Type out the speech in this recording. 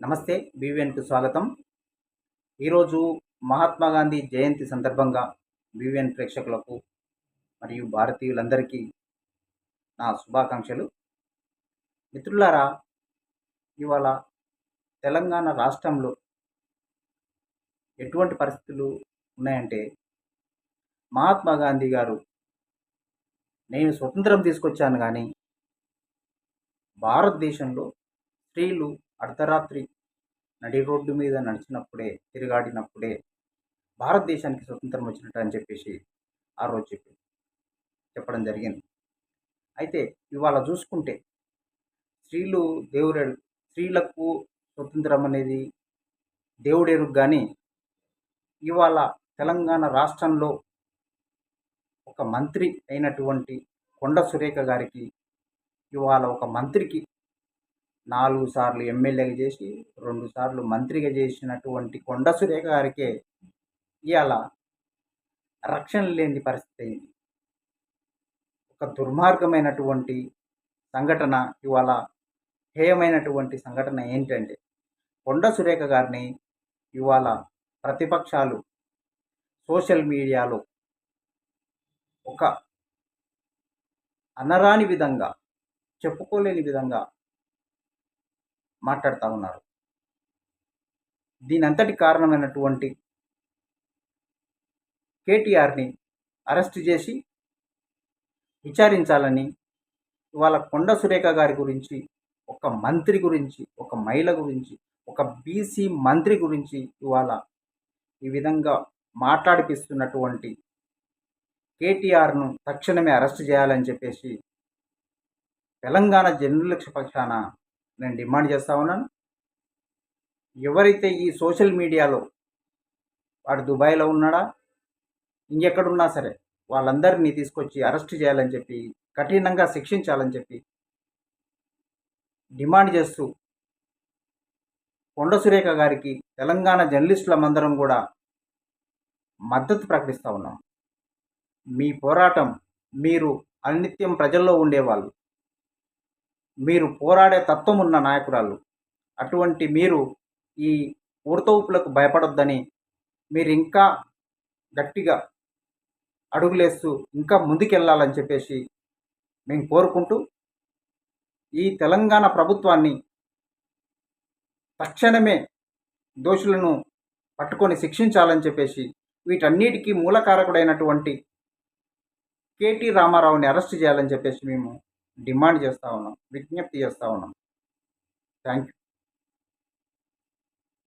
నమస్తే బీవీఎన్కు స్వాగతం. ఈరోజు మహాత్మా గాంధీ జయంతి సందర్భంగా బీవీఎన్ ప్రేక్షకులకు మరియు భారతీయులందరికీ నా శుభాకాంక్షలు. మిత్రులారా ఇవాళ తెలంగాణ రాష్ట్రంలో ఎటువంటి పరిస్థితులు ఉన్నాయంటే మహాత్మా గాంధీ గారు నేను స్వతంత్రం తీసుకొచ్చాను కానీ భారతదేశంలో స్త్రీలు అర్ధరాత్రి నడి రోడ్డు మీద నడిచినప్పుడే తిరిగాడినప్పుడే భారతదేశానికి స్వతంత్రం వచ్చినట్టు అని చెప్పేసి ఆ రోజు చెప్పి చెప్పడం జరిగింది. అయితే ఇవాళ చూసుకుంటే స్త్రీలు దేవుడు స్త్రీలకు స్వతంత్రం అనేది దేవుడేరు కానీ ఇవాళ తెలంగాణ రాష్ట్రంలో ఒక మంత్రి అయినటువంటి కొండ సురేఖ గారికి ఇవాళ ఒక మంత్రికి నాలుగు సార్లు ఎమ్మెల్యేగా చేసి రెండు సార్లు మంత్రిగా చేసినటువంటి కొండ సురేఖ గారికే ఇవాళ రక్షణ లేని పరిస్థితి అయింది. ఒక దుర్మార్గమైనటువంటి సంఘటన ఇవాళ హేయమైనటువంటి సంఘటన ఏంటంటే కొండ సురేఖ గారిని ఇవాళ ప్రతిపక్షాలు సోషల్ మీడియాలో ఒక అనరాని విధంగా చెప్పుకోలేని విధంగా మాట్లాడుతూ ఉన్నారు. దీని అంతటి కారణమైనటువంటి కేటీఆర్ని అరెస్ట్ చేసి విచారించాలని ఇవాళ కొండ సురేఖ గారి గురించి ఒక మంత్రి గురించి ఒక మహిళ గురించి ఒక బీసీ మంత్రి గురించి ఇవాళ ఈ విధంగా మాట్లాడిపిస్తున్నటువంటి కేటీఆర్ను తక్షణమే అరెస్ట్ చేయాలని చెప్పేసి తెలంగాణ జర్నలిస్ట్ పక్షాన నేను డిమాండ్ చేస్తా ఉన్నాను. ఎవరైతే ఈ సోషల్ మీడియాలో వాడు దుబాయ్లో ఉన్నాడా? ఇంకెక్కడున్నా సరే వాళ్ళందరినీ తీసుకొచ్చి అరెస్ట్ చేయాలని చెప్పి కఠినంగా శిక్షించాలని చెప్పి డిమాండ్ చేస్తూ కొండ సురేఖ గారికి తెలంగాణ జర్నలిస్టులమందరం కూడా మద్దతు ప్రకటిస్తూ ఉన్నాం. మీ పోరాటం మీరు అనిత్యం ప్రజల్లో ఉండేవాళ్ళు. మీరు పోరాడే తత్వం ఉన్న నాయకురాలు అటువంటి మీరు ఈ ఊడతవుపులకు భయపడొద్దని మీరు ఇంకా గట్టిగా అడుగులేస్తూ ఇంకా ముందుకెళ్ళాలని చెప్పేసి మేము కోరుకుంటూ ఈ తెలంగాణ ప్రభుత్వాన్ని తక్షణమే దోషులను పట్టుకొని శిక్షించాలని చెప్పేసి వీటన్నిటికీ మూలకారకుడైనటువంటి కేటీ రామారావుని అరెస్ట్ చేయాలని చెప్పేసి మేము డిమాండ్ చేస్తూ ఉన్నాం విజ్ఞప్తి చేస్తూ ఉన్నాం. Thank you